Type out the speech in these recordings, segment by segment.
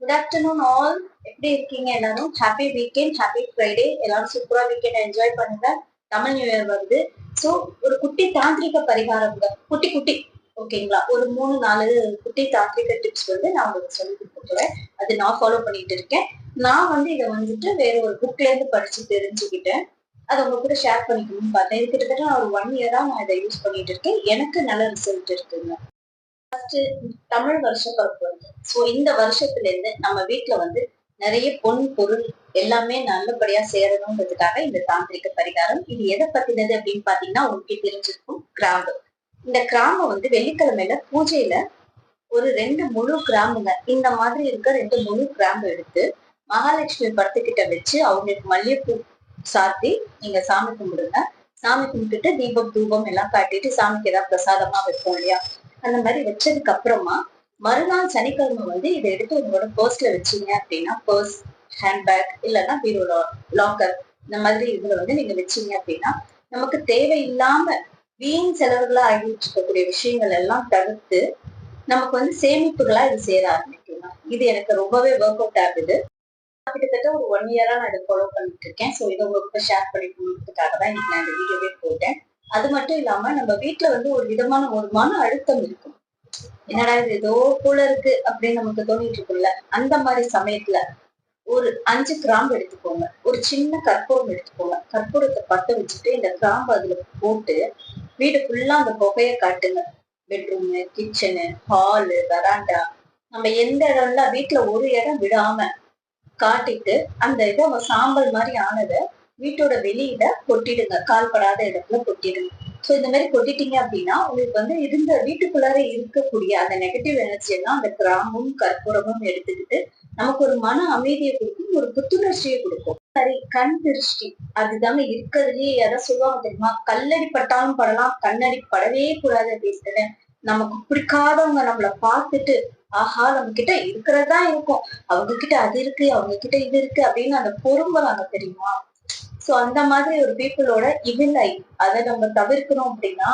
Good afternoon all எப்படி இருக்கீங்க எல்லாரும்? ஹாப்பி வீக்கெண்ட் ஹாப்பி ஃப்ரைடே எல்லாரும் சூப்பரா வீக்கெண்ட் என்ஜாய் பண்ணுங்க. தமிழ் நியூ இயர் வருது. ஸோ ஒரு குட்டி தாந்திரிக பரிகாரம் குட்டி குட்டி. ஓகேங்களா ஒரு மூணு நாலு குட்டி தாந்திரிக டிப்ஸ் வந்து நான் உங்களுக்கு சொல்லி கொடுத்துருவேன் அது நான் ஃபாலோ பண்ணிட்டு இருக்கேன். நான் வந்து இதை வந்துட்டு வேற ஒரு புக்ல இருந்து படிச்சு தெரிஞ்சுக்கிட்டேன். அதை உங்க கூட ஷேர் பண்ணிக்கணும்னு பார்த்தேன். இது கிட்டத்தட்ட நான் ஒரு ஒன் இயரா நான் இதை யூஸ் பண்ணிட்டு இருக்கேன். எனக்கு நல்ல ரிசல்ட் இருக்குங்க. ஃபர்ஸ்ட் தமிழ் வருஷ பிறப்பு வந்து ஸோ இந்த வருஷத்துல இருந்து நம்ம வீட்டுல வந்து நிறைய பொன் பொருள் எல்லாமே நல்லபடியா சேரணுன்றதுக்காக இந்த தாந்திரிக பரிகாரம். இது எதை பத்தினது அப்படின்னு பாத்தீங்கன்னா உங்களுக்கு தெரிஞ்சிருக்கும் கிராம்பு. இந்த கிராம்பு வந்து வெள்ளிக்கிழமையில பூஜையில ஒரு ரெண்டு முழு கிராம்புங்க இந்த மாதிரி இருக்க ரெண்டு முழு கிராம்பு எடுத்து மகாலட்சுமி படத்துக்கிட்ட வச்சு அவங்களுக்கு மல்லிகைப்பூ சாத்தி நீங்க சாமி கும்பிடுங்க. சாமி கும்பிட்டுட்டு தீபம் தூபம் எல்லாம் காட்டிட்டு சாமிக்கு ஏதாவது பிரசாதமா வைப்போம் இல்லையா? அந்த மாதிரி வச்சதுக்கு அப்புறமா மறுநாள் சனிக்கிழமை வந்து இதை எடுத்து உங்களோட பர்ஸ்ல வச்சீங்க அப்படின்னா பர்ஸ் ஹேண்ட்பேக் இல்லைன்னா பீரோல லாக்கர் இந்த மாதிரி இதுல வந்து நீங்க வச்சீங்க அப்படின்னா நமக்கு தேவையில்லாம வீண் செலவுகளா ஆகிட்டு இருக்கக்கூடிய விஷயங்கள் எல்லாம் தவிர்த்து நமக்கு வந்து சேமிப்புகளா இது சேர ஆரம்பிக்கலாம் இது எனக்கு ரொம்பவே ஒர்க் அவுட் ஆகுது. கிட்டத்தட்ட ஒரு ஒன் இயரா நான் இதை ஃபாலோ பண்ணிட்டு இருக்கேன். ஸோ இதை உங்களுக்கு ஷேர் பண்ணி கொடுக்கறதுக்காக தான் இன்னைக்கு நான் இந்த வீடியோவே போட்டேன். அது மட்டும் இல்லாம நம்ம வீட்டுல வந்து ஒரு விதமான ஒரு மன அழுத்தம் இருக்கும். என்னடா இது ஏதோ போல இருக்கு அப்படின்னு நமக்கு தோணிட்டு இருக்குல்ல அந்த மாதிரி சமயத்துல ஒரு அஞ்சு கிராம்பு எடுத்துக்கோங்க. ஒரு சின்ன கற்பூரம் எடுத்துக்கோங்க. கற்பூரத்தை பத்த வச்சுட்டு இந்த கிராம்பு அதுல போட்டு வீடு ஃபுல்லா அந்த புகைய காட்டுங்க. பெட்ரூமு கிச்சனு ஹாலு வராண்டா நம்ம எந்த இடம்ல வீட்டுல ஒரு இடம் விடாம காட்டிட்டு அந்த இதை சாம்பல் மாதிரி ஆனதை வீட்டோட வெளியில கொட்டிடுங்க. கால்படாத இடத்துல கொட்டிடுங்க. ஸோ இந்த மாதிரி கொட்டிட்டீங்க அப்படின்னா உங்களுக்கு வந்து இருந்த வீட்டுக்குள்ளார இருக்கக்கூடிய அந்த நெகட்டிவ் எனர்ஜி எல்லாம் அந்த கிராமமும் கற்பூரமும் எடுத்துக்கிட்டு நமக்கு ஒரு மன அமைதியை கொடுக்கும் ஒரு புத்துணர்ச்சியை கொடுக்கும். சரி கண் திருஷ்டி. அதுதாங்க இருக்கிறதுலயே எதை சொல்லுவாங்க தெரியுமா? கல்லடி பட்டாலும் படலாம் கண்ணடி படவே கூடாது அப்படின்னு நமக்கு பிடிக்காதவங்க நம்மள பார்த்துட்டு ஆஹா நம்ம கிட்ட இருக்கிறதா இருக்கும். அவங்க கிட்ட அது இருக்கு அவங்க கிட்ட இது இருக்கு அப்படின்னு அந்த பொறும்புறாங்க தெரியுமா? சோ அந்த மாதிரி ஒரு பீப்புளோட இல்லை அதை நம்ம தவிர்க்கணும் அப்படின்னா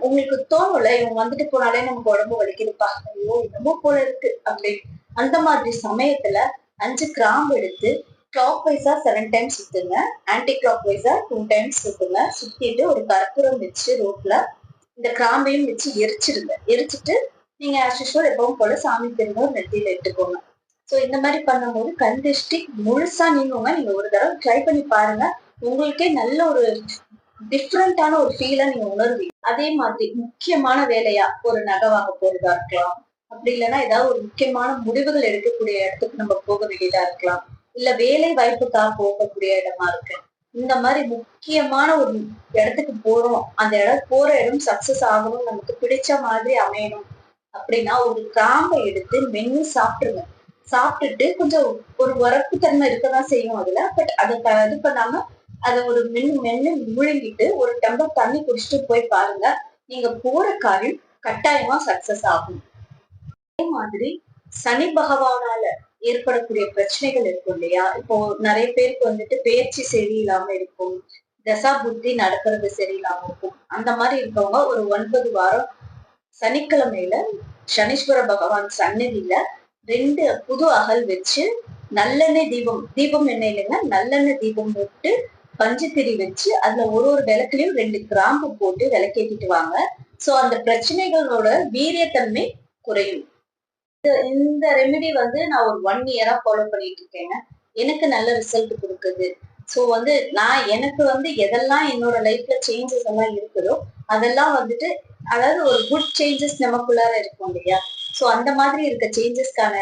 உங்களுக்கு தோணும்ல இவங்க வந்துட்டு போனாலே நமக்கு உடம்பு வலிக்குதுப்பா ஐயோ என்னமோ போல இருக்கு அப்படின்னு அந்த மாதிரி சமயத்துல அஞ்சு கிராம்பு எடுத்து கிளாக் வைஸா செவன் டைம்ஸ் சுத்துங்க ஆன்டி கிளாக் வைஸா டூ டைம்ஸ் சுத்துங்க சுத்திட்டு ஒரு கற்பூரம் வச்சு ரோட்ல இந்த கிராம்பையும் வச்சு எரிச்சிருங்க. எரிச்சிட்டு நீங்க ஆஷிஷுவல் எப்பவும் போல சாமி திரும்ப நெத்தியில இட்டுக்கோங்க சோ இந்த மாதிரி பண்ணும்போது கண் திருஷ்டி முழுசா நீங்குங்க நீங்க ஒரு தடவை ட்ரை பண்ணி பாருங்க. உங்களுக்கே நல்ல ஒரு டிஃப்ரெண்டான ஒரு ஃபீலை நீங்க உணர்வீங்க. அதே மாதிரி முக்கியமான வேலையா ஒரு நகை வாங்க போறதா இருக்கலாம். அப்படி இல்லைன்னா ஏதாவது ஒரு முக்கியமான முடிவுகள் எடுக்கக்கூடிய இடத்துக்கு நம்ம போக வேண்டியதா இருக்கலாம். இல்ல வேலை வாய்ப்புக்காக போகக்கூடிய இடமா இருக்கு. இந்த மாதிரி முக்கியமான ஒரு இடத்துக்கு போறோம். அந்த இடம் போற இடம் சக்சஸ் ஆகணும் நமக்கு பிடிச்ச மாதிரி அமையணும் அப்படின்னா ஒரு கிராம்பை எடுத்து மென்னு சாப்பிட்டுருங்க. சாப்பிட்டுட்டு கொஞ்சம் ஒரு உரப்பு தன்மை இருக்கதான் செய்யும் அதுல. பட் அதை இது பண்ணாம அதை ஒரு மென்னு மென்னு முழுங்கிட்டு ஒரு டம்ளர் தண்ணி குடிச்சிட்டு போய் பாருங்க. நீங்க போற காரியம் கட்டாயமா சக்சஸ் ஆகும். அதே மாதிரி சனி பகவானால ஏற்படக்கூடிய பிரச்சனைகள் இருக்கும் இல்லையா? இப்போ நிறைய பேருக்கு வந்துட்டு பேச்சு சரியில்லாம இருக்கும். தசா புத்தி நடக்கிறது சரியில்லாம இருக்கும். அந்த மாதிரி இருக்கவங்க ஒரு ஒன்பது வாரம் சனிக்கிழமையில சனீஸ்வர பகவான் சன்னதியில ரெண்டு புது அகல் வச்சு நல்லெண்ணெய் தீபம் தீபம் எண்ணெய் இல்லைன்னா நல்லெண்ணெய் தீபம் போட்டு பஞ்சத்திரி வச்சு அதுல ஒரு ஒரு விளக்குலயும் ரெண்டு கிராம்பு போட்டு விளக்கேற்றிட்டு வாங்க. சோ அந்த பிரச்சனைகளோட வீரியத்தன்மை குறையும். இந்த- ரெமெடி வந்து நான் ஒரு ஒன் இயரா ஃபாலோ பண்ணிட்டு இருக்கேங்க. எனக்கு நல்ல ரிசல்ட் கொடுக்குது. ஸோ வந்து நான் எனக்கு வந்து எதெல்லாம் என்னோட லைஃப்ல சேஞ்சஸ் எல்லாம் இருக்குதோ அதெல்லாம் வந்துட்டு அதாவது ஒரு குட் சேஞ்சஸ் நமக்குள்ளார இருக்கும் இல்லையா? ஸோ அந்த மாதிரி இருக்க சேஞ்சஸ்க்கான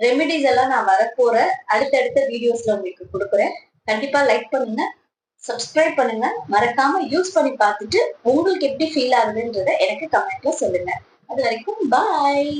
ரெமெடிஸ் எல்லாம் நான் வரப்போற அடுத்தடுத்த வீடியோஸ்ல உங்களுக்கு கொடுக்குறேன். கண்டிப்பா லைக் பண்ணுங்க. சப்ஸ்கிரைப் பண்ணுங்க. மறக்காம யூஸ் பண்ணி பார்த்துட்டு உங்களுக்கு எப்படி ஃபீல் ஆகுதுன்றத எனக்கு கமெண்ட்ல சொல்லுங்க. அது வரைக்கும் பாய்